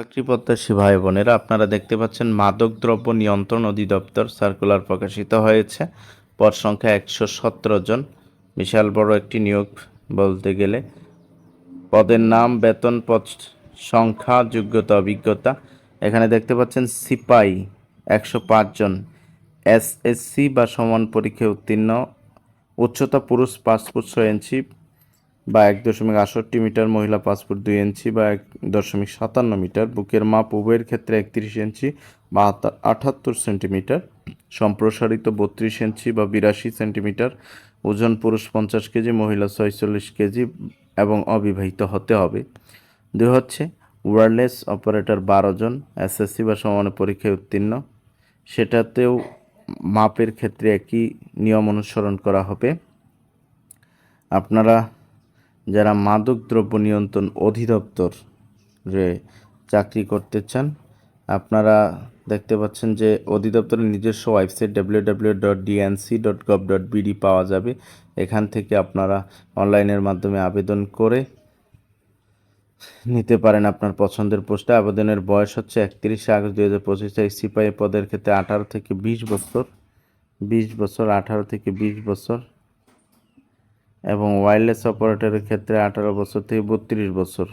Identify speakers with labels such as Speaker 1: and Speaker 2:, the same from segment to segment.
Speaker 1: চাকরি প্রত্যাশী ভাই বোনেরা, আপনারা দেখতে পাচ্ছেন মাদকদ্রব্য নিয়ন্ত্রণ অধিদপ্তর সার্কুলার প্রকাশিত হয়েছে। পদ সংখ্যা একশো সতেরো জন। বিশাল বড় একটি নিয়োগ বলতে গেলে। পদের নাম, বেতন, পদ সংখ্যা, যোগ্যতা, অভিজ্ঞতা। এখানে দেখতে পাচ্ছেন সিপাই একশো জন। এসএসসি বা সমান পরীক্ষায় উত্তীর্ণ। উচ্চতা পুরুষ ফুট ছয় বা এক দশমিক আটষট্টি মিটার মহিলা পাঁচ ফুট দুই ইঞ্চি বা এক দশমিক সাতান্ন মিটার, বুকের মাপ উভয়ের ক্ষেত্রে একত্রিশ ইঞ্চি বা আটাত্তর সেন্টিমিটার, সম্প্রসারিত বত্রিশ ইঞ্চি বা বিরাশি সেন্টিমিটার, ওজন পুরুষ পঞ্চাশ কেজি, মহিলা ছয়চল্লিশ কেজি এবং অবিবাহিত হতে হবে। দুই হচ্ছে ওয়্যারলেস অপারেটর বারো জন, এসএসসি বা সমান পরীক্ষায় উত্তীর্ণ। সেটাতেও মাপের ক্ষেত্রে একই নিয়ম অনুসরণ করা হবে। আপনারা যারা মাদক দ্রব্য নিয়ন্ত্রণ অধিদপ্তরে চাকরি করতে চান, আপনারা দেখতে পাচ্ছেন যে অধিদপ্তরের নিজস্ব website W W dot DNC dot gov dot BD পাওয়া যাবে। এখান থেকে আপনারা অনলাইনের মাধ্যমে আবেদন করে নিতে পারেন আপনার পছন্দের পোস্টে। আবেদনের বয়স হচ্ছে একত্রিশে আগস্ট দুই হাজার পঁচিশ তারিখ সিপাহী পদের ক্ষেত্রে আঠারো থেকে বিশ বছর বিশ বছর, আঠারো থেকে বিশ বছর। এবং ওয়্যারলেস অপারেটরের ক্ষেত্রে আঠারো বছর থেকে বত্রিশ বছর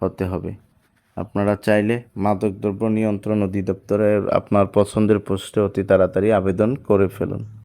Speaker 1: হতে হবে। আপনারা চাইলে মাদকদ্রব্য নিয়ন্ত্রণ অধিদপ্তরের আপনার পছন্দের পোস্টে অতি তাড়াতাড়ি আবেদন করে ফেলুন।